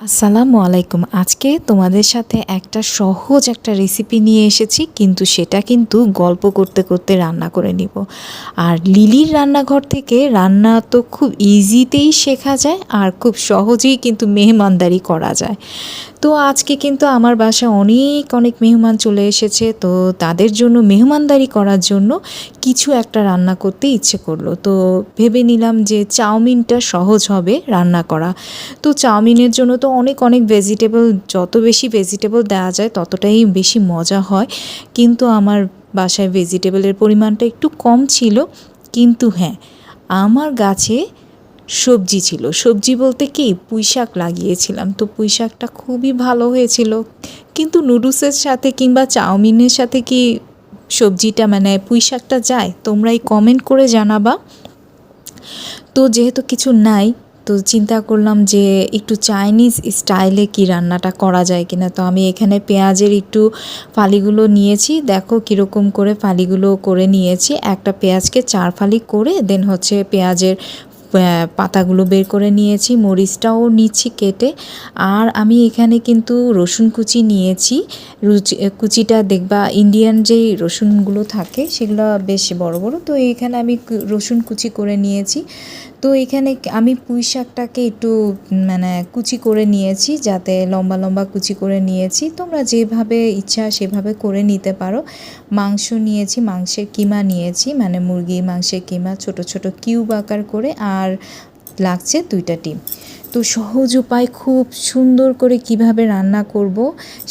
আসসালামু আলাইকুম। আজকে তোমাদের সাথে একটা সহজ একটা রেসিপি নিয়ে এসেছি, কিন্তু সেটা কিন্তু গল্প করতে করতে রান্না করে নিব। আর লিলির রান্নাঘর থেকে রান্না তো খুব ইজিতেই শেখা যায়, আর খুব সহজেই কিন্তু মেহমানদারি করা যায়। তো আজকে কিন্তু আমার বাসায় অনেক অনেক মেহমান চলে এসেছে, তো তাদের জন্য, মেহমানদারি করার জন্য কিছু একটা রান্না করতে ইচ্ছে করল। তো ভেবে নিলাম যে চাউমিনটা সহজ হবে রান্না করা। তো চাউমিনের জন্য তো অনেক অনেক ভেজিটেবল যত বেশি ভেজিটেবল দেওয়া যায়, ততটাই বেশি মজা হয়। কিন্তু আমার বাসায় ভেজিটেবলের পরিমাণটা একটু কম ছিল, কিন্তু হ্যাঁ আমার গাছে সবজি ছিল। সবজি বলতে কি? পুঁই শাক লাগিয়েছিলাম। তো পুঁই শাকটা খুবই ভালো হয়েছিল। কিন্তু নুডলসের সাথে কিংবা চাউমিনের সাথে কি সবজিটা মানে পুঁই শাকটা যায় তোমরাই কমেন্ট করে জানাবা। তো যেহেতু কিছু নাই তো চিন্তা করলাম যে একটু চাইনিজ স্টাইলে কি রান্নাটা করা যায় কিনা। তো আমি এখানে পেঁয়াজের একটু ফালিগুলো নিয়েছি। দেখো কীরকম করে ফালিগুলো করে নিয়েছি। একটা পেঁয়াজকে চার ফালি করে দেন হচ্ছে পেঁয়াজের পাতাগুলো বের করে নিয়েছি, মরিচটাও নিচ্ছি কেটে। আর আমি এখানে কিন্তু রসুন কুচি নিয়েছি। রুচি কুচিটা দেখবা ইন্ডিয়ান যেই রসুনগুলো থাকে সেগুলো বেশ বড় বড়। তো এখানে আমি রসুন কুচি করে নিয়েছি। তো এখানে আমি পুঁই শাকটাকে একটু মানে কুচি করে নিয়েছি যাতে লম্বা লম্বা কুচি করে নিয়েছি। তোমরা যেভাবে ইচ্ছা সেভাবে করে নিতে পারো। মাংস নিয়েছি, মাংসের কিমা নিয়েছি মানে মুরগি মাংসের কিমা, ছোট ছোট কিউব আকার করে। আর লাগছে দুইটা ডিম। তো সহজ উপায় খুব সুন্দর করে কীভাবে রান্না করব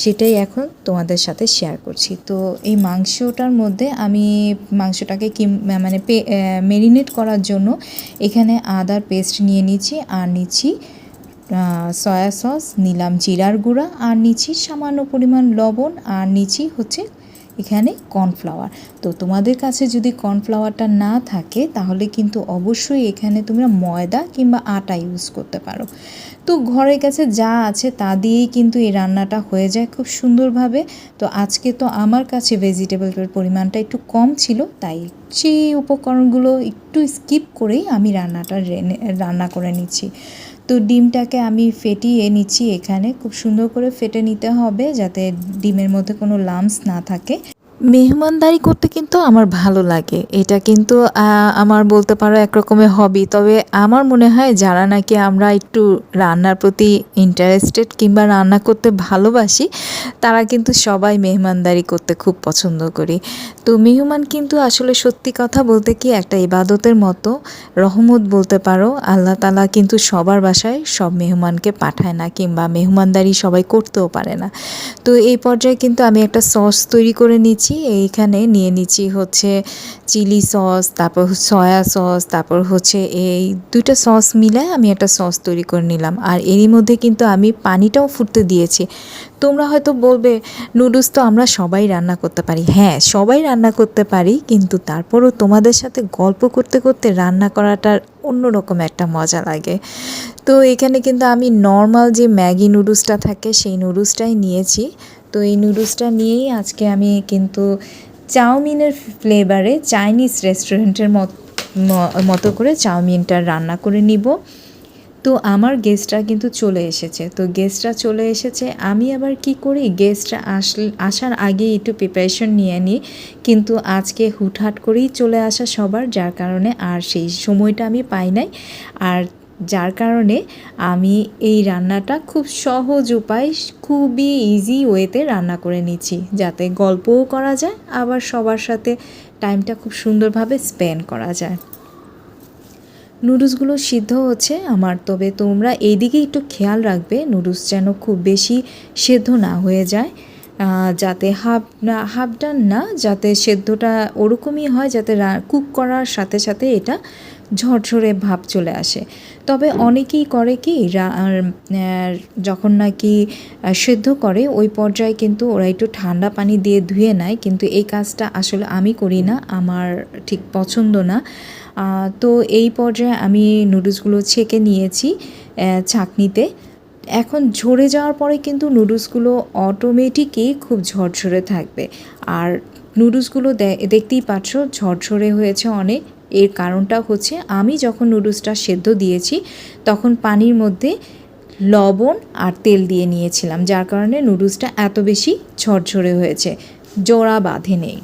সেটাই এখন তোমাদের সাথে শেয়ার করছি। তো এই মাংসটার মধ্যে আমি মাংসটাকে কি মানে মেরিনেট করার জন্য এখানে আদার পেস্ট নিয়ে নিচ্ছি আর নিচ্ছি সয়া সস নিলাম জিরার গুঁড়া আর নিচ্ছি সামান্য পরিমাণ লবণ আর নিচ্ছি হচ্ছে এখানে কর্নফ্লাওয়ার। তো তোমাদের কাছে যদি কর্নফ্লাওয়ারটা না থাকে, তাহলে কিন্তু অবশ্যই এখানে তোমরা ময়দা কিংবা আটা ইউজ করতে পারো। তো ঘরের কাছে যা আছে তা দিয়েই কিন্তু এই রান্নাটা হয়ে যায় খুব সুন্দরভাবে। তো আজকে তো আমার কাছে ভেজিটেবলের পরিমাণটা একটু কম ছিল, তাই সেই উপকরণগুলো একটু স্কিপ করেই আমি রান্নাটা রান্না করে নিচ্ছি। তো ডিমটাকে আমি ফেটিয়ে নিচ্ছি এখানে। খুব সুন্দর করে ফেটে নিতে হবে যাতে ডিমের মধ্যে কোনো লামস না থাকে। মেহমানদারি করতে কিন্তু আমার ভালো লাগে। এটা কিন্তু আমার বলতে পারো একরকমের হবি তবে আমার মনে হয় যারা নাকি আমরা একটু রান্নার প্রতি ইন্টারেস্টেড কিংবা রান্না করতে ভালোবাসি, তারা কিন্তু সবাই মেহমানদারি করতে খুব পছন্দ করি। তো মেহমান কিন্তু আসলে সত্যি কথা বলতে কি একটা ইবাদতের মতো। রহমত বলতে পারো, আল্লাহ তালা কিন্তু সবার বাসায় সব মেহমানকে পাঠায় না কিংবা মেহমানদারি সবাই করতেও পারে না। তো এই পর্যায়ে কিন্তু আমি একটা সস তৈরি করে নিচ্ছি। নিচ্ছি এইখানে নিয়ে নিচ্ছি হচ্ছে চিলি সস, তারপর সয়া সস, তারপর হচ্ছে এই দুইটা সস মিলে আমি একটা সস তৈরি করে নিলাম। আর এরই মধ্যে কিন্তু আমি পানিটাও ফুটতে দিয়েছি। তোমরা হয়তো বলবে, নুডলস তো আমরা সবাই রান্না করতে পারি। হ্যাঁ সবাই রান্না করতে পারি, কিন্তু তারপরও তোমাদের সাথে গল্প করতে করতে রান্না করাটার অন্যরকম একটা মজা লাগে। তো এখানে কিন্তু আমি নর্মাল যে ম্যাগি নুডলসটা থাকে, সেই নুডলসটাই নিয়েছি। তো এই নুডলসটা নিয়েই আজকে আমি কিন্তু চাউমিনের ফ্লেভারে চাইনিজ রেস্টুরেন্টের মতো করে চাউমিনটা রান্না করে নিব। তো আমার গেস্টরা কিন্তু চলে এসেছে। তো গেস্টরা চলে এসেছে। আমি আবার কি করি? গেস্টরা আসলে আসার আগে একটু প্রিপারেশন নিয়ে নিই। কিন্তু আজকে হুটহাট করেই চলে আসা সবার, যার কারণে আর সেই সময়টা আমি পাই নাই। আর যার কারণে আমি এই রান্নাটা খুব সহজ উপায়, খুবই ইজি ওয়েতে রান্না করে নিচ্ছি। যাতে গল্পও করা যায়, আবার সবার সাথে টাইমটা খুব সুন্দরভাবে স্পেন্ড করা যায়। নুডলসগুলো সিদ্ধ হচ্ছে আমার, তবে তোমরা এইদিকে একটু খেয়াল রাখবে নুডলস যেন খুব বেশি সেদ্ধ না হয়ে যায়। যাতে হাফ না হাফ ডান না, যাতে সেদ্ধটা ওরকমই হয়, যাতে কুক করার সাথে সাথে এটা ঝরঝরে ভাব চলে আসে। তবে অনেকেই করে কি যখন নাকি সেদ্ধ করে, ওই পর্যায়ে কিন্তু ওরা একটু ঠান্ডা পানি দিয়ে ধুয়ে নেয়। কিন্তু এই কাজটা আসলে আমি করি না, আমার ঠিক পছন্দ না। তো এই পর্যায়ে আমি নুডলসগুলো ছেঁকে নিয়েছি ছাঁকনিতে এখন ঝরে যাওয়ার পরে কিন্তু নুডলসগুলো অটোমেটিকই খুব ঝরঝরে থাকবে। আর নুডলসগুলো দেখতেই পাচ্ছ, ঝরঝরে হয়েছে অনেক। এর কারণটা হচ্ছে আমি যখন নুডলসটা সেদ্ধ দিয়েছি, তখন পানির মধ্যে লবণ আর তেল দিয়ে নিয়েছিলাম, যার কারণে নুডলসটা এত বেশি ঝরঝরে হয়েছে, জোড়া বাঁধে নেই।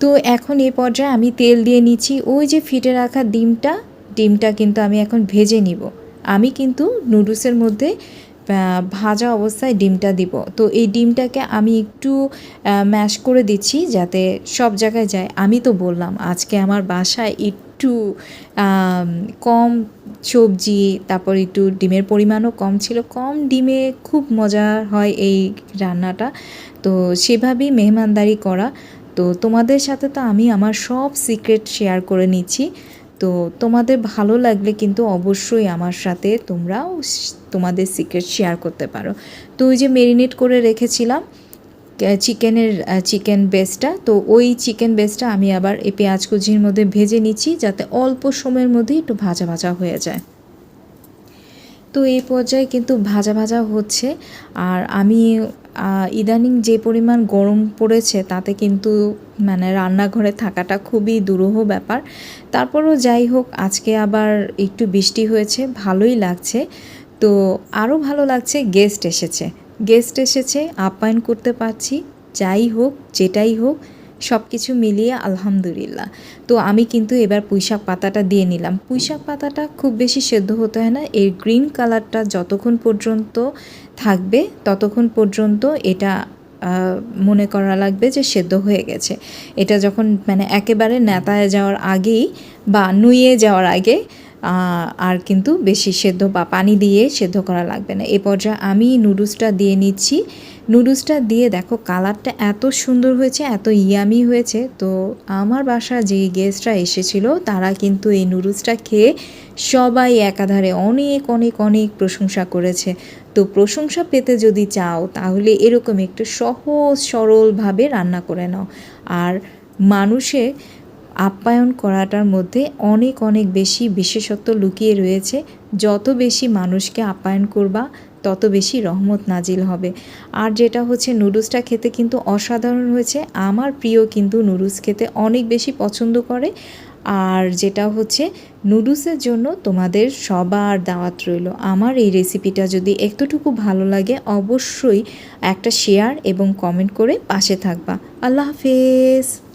তো এখন এ পর্যায়ে আমি তেল দিয়ে নিচ্ছি, ওই যে ফিটে রাখা ডিমটা ডিমটা কিন্তু আমি এখন ভেজে নিব। আমি কিন্তু নুডলসের মধ্যে ভাজা অবস্থায় ডিমটা দিব। তো এই ডিমটাকে আমি একটু ম্যাশ করে দিচ্ছি যাতে সব জায়গায় যায়। আমি তো বললাম, আজকে আমার বাসায় একটু কম সবজি, তারপর একটু ডিমের পরিমাণও কম ছিল। কম ডিমে খুব মজা হয় এই রান্নাটা। তো সেভাবেই মেহমানদারি করা। তো তোমাদের সাথে তো আমি আমার সব সিক্রেট শেয়ার করে নিচ্ছি। তো তোমাদের ভালো লাগলে কিন্তু অবশ্যই আমার সাথে তোমরাও তোমাদের সিক্রেট শেয়ার করতে পারো। তো ওই যে মেরিনেট করে রেখেছিলাম চিকেনের চিকেন বেসটা তো ওই চিকেন বেসটা আমি আবার এই পেঁয়াজ কুচির মধ্যে ভেজে নিচ্ছি যাতে অল্প সময়ের মধ্যে একটু ভাজা ভাজা হয়ে যায়। তো এই পর্যায়ে কিন্তু ভাজা ভাজা হচ্ছে, আর আমি ইদানিং যে পরিমাণ গরম পড়েছে, তাতে কিন্তু মানে রান্নাঘরে থাকাটা খুবই দুরূহ ব্যাপার। তারপরও যাই হোক, আজকে আবার একটু বৃষ্টি হয়েছে, ভালোই লাগছে। তো আরও ভালো লাগছে গেস্ট এসেছে। গেস্ট এসেছে, আপ্যায়ন করতে পারছি, যাই হোক, যেটাই হোক সব কিছু মিলিয়ে আলহামদুলিল্লাহ। তো আমি কিন্তু এবার পুঁইশাক পাতাটা দিয়ে নিলাম। পুঁইশাক পাতাটা খুব বেশি সেদ্ধ হতে হয় না। এর গ্রিন কালারটা যতক্ষণ পর্যন্ত থাকবে, ততক্ষণ পর্যন্ত এটা মনে করা লাগবে যে সেদ্ধ হয়ে গেছে। এটা যখন মানে একেবারে নেতায় যাওয়ার আগেই বা নুয়ে যাওয়ার আগে আর কিন্তু বেশি সেদ্ধ বা পানি দিয়ে সেদ্ধ করা লাগবে না। এ পর্যায়ে আমি নুডলসটা দিয়ে নিচ্ছি। নুডলসটা দিয়ে দেখো কালারটা এত সুন্দর হয়েছে, এত ইয়ামি হয়েছে। তো আমার বাসা যে গেস্টরা এসেছিল, তারা কিন্তু এই নুডলসটা খেয়ে সবাই একাধারে অনেক অনেক অনেক প্রশংসা করেছে। তো প্রশংসা পেতে যদি চাও, তাহলে এরকম একটু সহজ, সরলভাবে রান্না করে নাও। আর মানুষে আপ্যায়ন করাটার মধ্যে অনেক অনেক বেশি বিশেষত্ব লুকিয়ে রয়েছে। যত বেশি মানুষকে আপ্যায়ন করবা, তত বেশি রহমত নাজিল হবে। আর যেটা হচ্ছে নুডলসটা খেতে কিন্তু অসাধারণ হয়েছে। আমার প্রিয় কিন্তু নুডলস খেতে অনেক বেশি পছন্দ করে। আর যেটা হচ্ছে নুডলসের জন্য তোমাদের সবার দাওয়াত রইল। আমার এই রেসিপিটা যদি একটুটুকু ভালো লাগে, অবশ্যই একটা শেয়ার এবং কমেন্ট করে পাশে থাকবা। আল্লাহ হাফেজ!